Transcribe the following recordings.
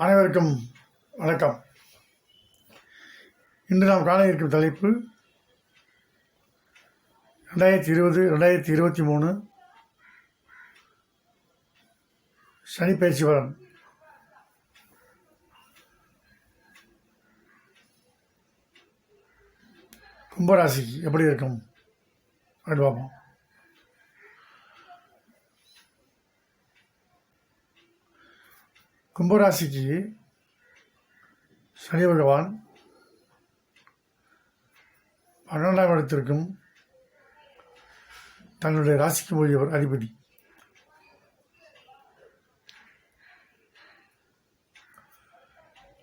அனைவருக்கும் வணக்கம். இன்று நாம் காண இருக்கும் தலைப்பு ரெண்டாயிரத்தி இருபது ரெண்டாயிரத்தி இருபத்தி மூணு சனி பயிற்சி பலன் கும்பராசி எப்படி இருக்கும்? அப்படின்னு பார்ப்போம். கும்பராசிக்கு சனி பகவான் பன்னெண்டாம் இடத்திற்கும் தன்னுடைய ராசிக்கு உரியவர் அதிபதி.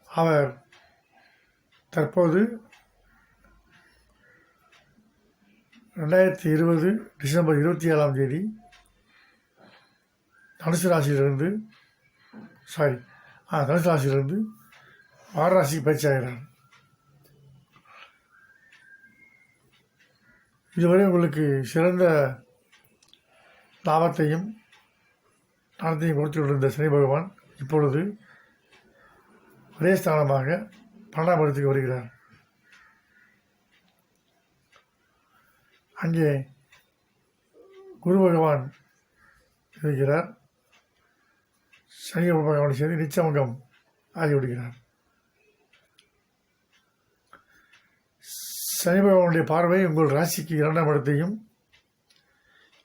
அவர் தற்போது ரெண்டாயிரத்தி இருபது டிசம்பர் இருபத்தி ஏழாம் தேதி தனுசு ராசியிலிருந்து சாரி ஆ தனுசு ராசியிலிருந்து வாரணாசிக்கு பயிற்சி ஆகிறார். இதுவரை உங்களுக்கு சிறந்த லாபத்தையும் நடத்தையும் கொடுத்து கொண்டிருந்த சனி பகவான் இப்பொழுது ஒரே ஸ்தானமாக பன்னெண்டாம் இடத்துக்கு வருகிறார். அங்கே குரு பகவான் இருக்கிறார். சனி பகவானை சேர்ந்து நிச்சமங்கம் ஆகிவிடுகிறார் சனி பகவானுடைய பார்வை உங்கள் ராசிக்கு இரண்டாம் இடத்தையும்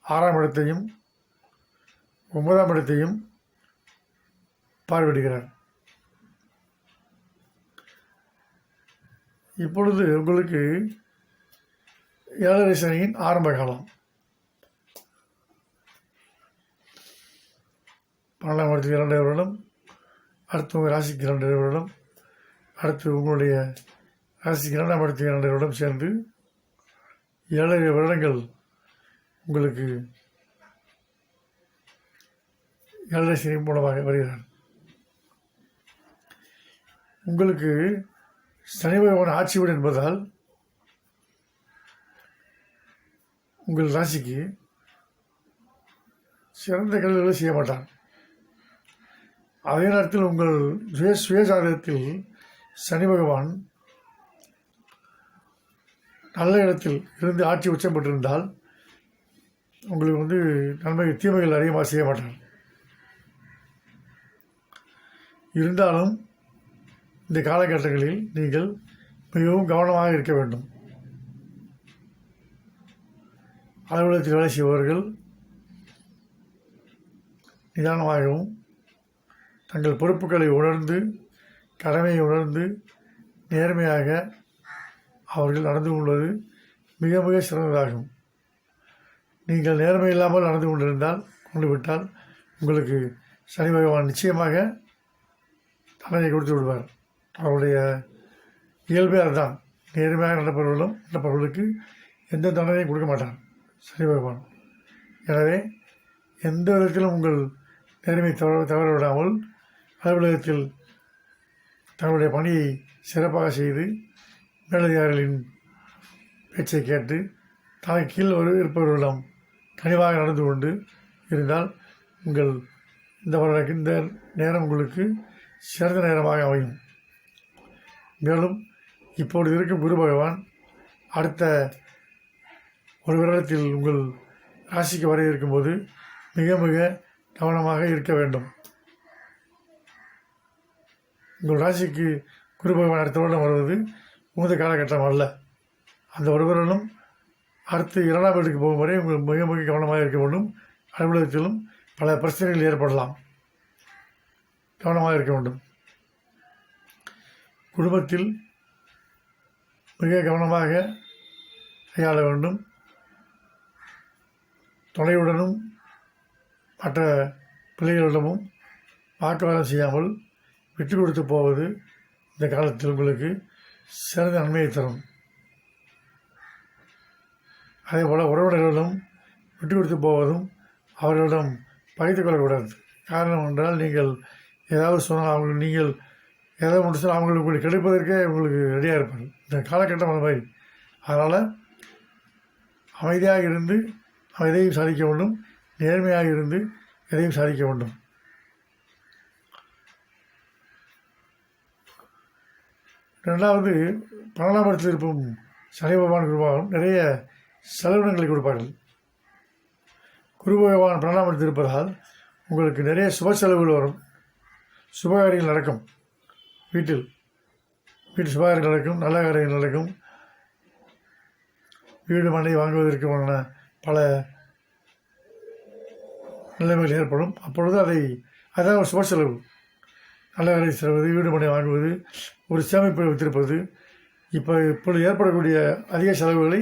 ஆறாம் இடத்தையும் ஒன்பதாம் இடத்தையும் பார்வையிடுகிறார் இப்பொழுது உங்களுக்கு ஏழரை சனியின் ஆரம்ப காலம் பன்னெண்டாம் இடத்துக்கு இரண்டரை வருடம் அடுத்து உங்கள் ராசிக்கு இரண்டரை வருடம் அடுத்து உங்களுடைய ராசிக்கு இரண்டாம் இடத்துக்கு இரண்டரை வருடம் சேர்ந்து ஏழரை வருடங்கள் உங்களுக்கு ஏழரை சனி மூலமாக வருகிறார். உங்களுக்கு சனி பகவான் ஆட்சி வீடு என்பதால் உங்கள் ராசிக்கு சிறந்த கல்விகளை செய்ய மாட்டான் அதே நேரத்தில் உங்கள் சுய சுயஜாதகத்தில் சனி பகவான் நல்ல இடத்தில் இருந்து ஆட்சி உச்சம் பெற்றிருந்தால் உங்களுக்கு வந்து நன்மை தீமைகள் அதிகமாக செய்ய மாட்டார். இருந்தாலும் இந்த காலகட்டங்களில் நீங்கள் மிகவும் கவனமாக இருக்க வேண்டும். அலுவலகத்தில் வேலை செய்பவர்கள் நிதானமாகவும் தங்கள் பொறுப்புகளை உணர்ந்து கடமையை உணர்ந்து நேர்மையாக அவர்கள் நடந்து கொள்வது மிக மிக சிறந்ததாகும். நீங்கள் நேர்மை இல்லாமல் நடந்து கொண்டிருந்தால் கொண்டு விட்டால் உங்களுக்கு சனி பகவான் நிச்சயமாக தண்டனை கொடுத்து விடுவார். அவருடைய இயல்பே அதுதான் நேர்மையாக நடப்பவர்களும் நடப்பவர்களுக்கு எந்த தண்டனையும் கொடுக்க மாட்டார் சனி பகவான். எனவே எந்த விதத்திலும் உங்கள் நேர்மை தவற தவற விடாமல் அலுவலகத்தில் தங்களுடைய பணியை சிறப்பாக செய்து மேலதிகாரிகளின் பேச்சை கேட்டு தனக்கு கீழ் ஒரு இருப்பவர்களிடம் கனிவாக நடந்து கொண்டு இருந்தால் உங்கள் இந்த வருட இந்த நேரம் உங்களுக்கு சிறந்த நேரமாக அமையும். மேலும் இப்பொழுது இருக்கும் குரு பகவான் அடுத்த ஒரு வருடத்தில் உங்கள் ராசிக்கு வர இருக்கும்போது மிக மிக கவனமாக இருக்க வேண்டும். உங்கள் ராசிக்கு குரு பகவான் அடுத்த வருடம் வருவது மூத்த காலகட்டம் அல்ல. அந்த ஒரு வருடம் அடுத்து இரண்டாம் வீட்டுக்கு போகும் வரை உங்கள் மிக மிக கவனமாக இருக்க வேண்டும். அலுவலகத்திலும் பல பிரச்சனைகள் ஏற்படலாம். கவனமாக இருக்க வேண்டும். குடும்பத்தில் மிக கவனமாக கையாள வேண்டும். துணையுடனும் மற்ற பிள்ளைகளிடமும் வாக்குவாதம் செய்யாமல் விட்டு கொடுத்து போவது இந்த காலத்தில் உங்களுக்கு சிறந்த நன்மையை தரும். அதே போல் உறவினர்களிடம் விட்டு கொடுத்து போவதும் அவர்களிடம் பகிர்ந்து கொள்ளக்கூடாது. காரணம் என்றால் நீங்கள் ஏதாவது சொன்னால் அவங்களுக்கு நீங்கள் ஏதாவது ஒன்று சொன்னால் அவங்களுக்கு உங்களுக்கு கிடைப்பதற்கே உங்களுக்கு ரெடியாக இருப்பார் இந்த காலகட்டம் அந்த மாதிரி. அதனால் அமைதியாக இருந்து எதையும் சாதிக்க வேண்டும் நேர்மையாக இருந்து எதையும் சாதிக்க வேண்டும். ரெண்டாவது பன்னெண்டாம் இடத்தில் இருக்கும் சனி பகவான் குரு நிறைய செலவினங்களை கொடுப்பார்கள். குரு பகவான் பன்னெண்டாம் இடத்தில் இருப்பதால் உங்களுக்கு நிறைய சுப செலவுகள் வரும். சுபகாரியங்கள் நடக்கும். வீட்டில் வீட்டு சுபகாரியங்கள் நடக்கும் நல்ல காரியங்கள் நடக்கும். வீடு மனை வாங்குவதற்குமான பல நிலைமைகள் ஏற்படும். அப்பொழுது அதை அதான் ஒரு சுப செலவு. நல்ல வேலை செல்வது வீடு மனை வாங்குவது ஒரு சேமிப்பு வைத்திருப்பது. இப்போ இப்பொழுது ஏற்படக்கூடிய அதிக செலவுகளை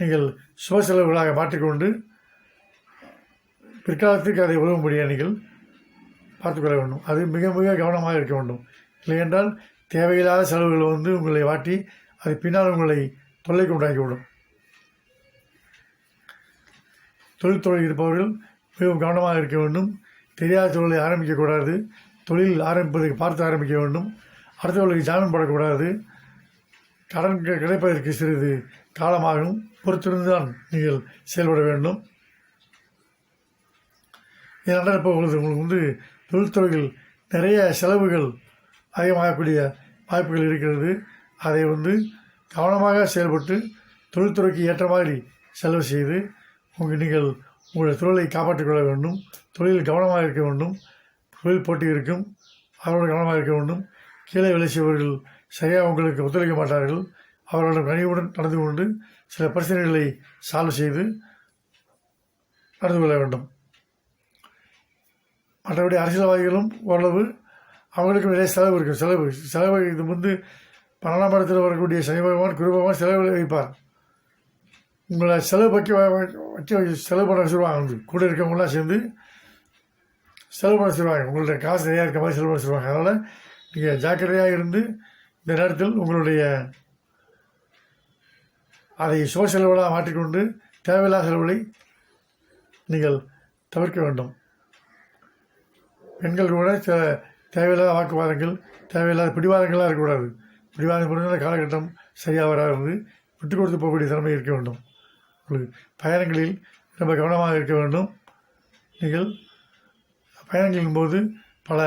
நீங்கள் சுப செலவுகளாக மாற்றிக்கொண்டு பிற்காலத்துக்கு அதை உதவும்படியாக நீங்கள் பார்த்துக்கொள்ள வேண்டும். அது மிக மிக கவனமாக இருக்க வேண்டும். இல்லையென்றால் தேவையில்லாத செலவுகள் வந்து உங்களை வாட்டி அது பின்னால் உங்களை தொல்லைக்கு உண்டாக்கிவிடும். தொழில்துறை இருப்பவர்கள் மிகவும் கவனமாக இருக்க வேண்டும். தெரியாத தொழிலை ஆரம்பிக்கக்கூடாது தொழில் ஆரம்பிப்பதற்கு பார்த்து ஆரம்பிக்க வேண்டும். அடுத்தவர்களுக்கு ஜாமீன் படக்கூடாது. கடன் கிடைப்பதற்கு சிறிது காலமாகும். பொறுத்திருந்து தான் நீங்கள் செயல்பட வேண்டும். இதனால் இப்போ உங்களுக்கு உங்களுக்கு வந்து தொழில்துறையில் நிறைய செலவுகள் அதிகமாகக்கூடிய வாய்ப்புகள் இருக்கிறது. அதை வந்து கவனமாக செயல்பட்டு தொழில்துறைக்கு ஏற்ற மாதிரி செலவு செய்து உங்கள் நீங்கள் உங்கள் தொழிலை காப்பாற்றிக் கொள்ள வேண்டும். தொழிலில் கவனமாக இருக்க வேண்டும். தொழில் போட்டி இருக்கும். அவரோடு கவனமாக இருக்க வேண்டும். கீழே வேலை செய்பவர்கள் சரியாக உங்களுக்கு ஒத்துழைக்க மாட்டார்கள். அவர்களிடம் கனிவுடன் நடந்து கொண்டு சில பிரச்சனைகளை சால்வ் செய்து நடந்து கொள்ள வேண்டும். மற்றபடி அரசியல்வாதிகளும் ஓரளவு அவங்களுக்கும் நிறைய செலவு இருக்கும் செலவு செலவு இது வந்து பன்னெண்டாம் இடத்தில் வரக்கூடிய சனி பகவான் குரு பகவான் செலவு வைப்பார். உங்களை செலவு பற்றி வச்சு செலவு பண்ண சொல்லுவாங்க. கூட இருக்கவங்களாம் சேர்ந்து செலவு பண்ண சொல்லுவாங்க. உங்களுடைய காசு நிறையா இருக்க மாதிரி செலவு பண்ண சொல்லுவாங்க. அதனால் நீங்கள் ஜாக்கிரதையாக இருந்து இந்த நேரத்தில் உங்களுடைய அதை சுப செலவுகளாக மாற்றிக்கொண்டு தேவையில்லாத செலவுகளை நீங்கள் தவிர்க்க வேண்டும். பெண்கள் கூட சில தேவையில்லாத வாக்குவாதங்கள் தேவையில்லாத பிடிவாதங்களாக இருக்கக்கூடாது. பிடிவாதம் புரிந்த காலகட்டம் சரியாக வராது. விட்டு கொடுத்து போகக்கூடிய திறமை இருக்க வேண்டும். உங்களுக்கு பயணங்களில் ரொம்ப கவனமாக இருக்க வேண்டும். நீங்கள் பயணங்களின் போது பல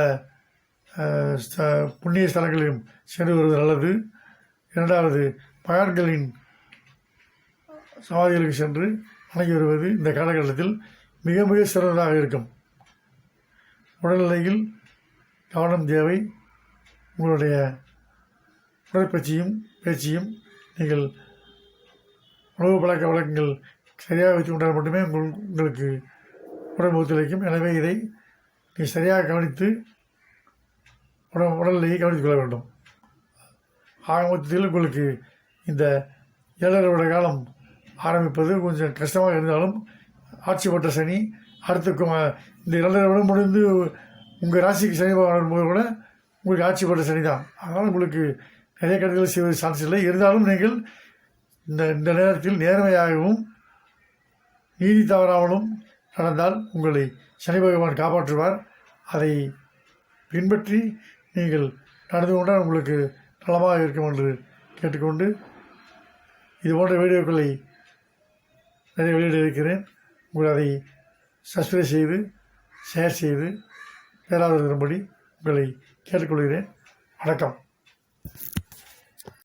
புண்ணிய ஸ்தலங்களையும் சென்று வருவது நல்லது. இரண்டாவது மகான்களின் சமாதிகளுக்கு சென்று வணங்கி வருவது இந்த காலகட்டத்தில் மிக மிக சிறந்ததாக இருக்கும். உடல்நிலையில் கவனம் தேவை. உங்களுடைய உடற்பயிற்சியும் பேச்சையும் நீங்கள் உணவு பழக்க வழக்கங்கள் சரியாக வைத்து கொண்டால் மட்டுமே உங்கள் உங்களுக்கு உடல் ஒத்துழைக்கும் எனவே இதை நீங்கள் சரியாக கவனித்து உடல் உடலையே கவனித்துக் கொள்ள வேண்டும். ஆக மொத்தத்தில் உங்களுக்கு இந்த ஏழரை காலம் ஆரம்பிப்பது கொஞ்சம் கஷ்டமாக இருந்தாலும் ஆட்சி பெற்ற சனி அடுத்து இந்த இரண்டரை விட முடிந்து உங்கள் ராசிக்கு சனி வரும்போது கூட உங்களுக்கு ஆட்சி பெற்ற சனி தான். அதனால் உங்களுக்கு நிறைய கடைகள் செய்வது சான்ஸ் இல்லை. இருந்தாலும் நீங்கள் இந்த இந்த நேரத்தில் நேர்மையாகவும் நீதி தவறாமலும் நடந்தால் உங்களை சனி பகவான் காப்பாற்றுவார். அதை பின்பற்றி நீங்கள் நடந்து கொண்டால் உங்களுக்கு நலமாக இருக்கும் என்று கேட்டுக்கொண்டு இது போன்ற வீடியோக்களை நிறைய வெளியிட இருக்கிறேன் உங்கள் அதை சப்ஸ்கிரைப் செய்து ஷேர் செய்து பேராதரவு உங்களை கேட்டுக்கொள்கிறேன். வணக்கம்.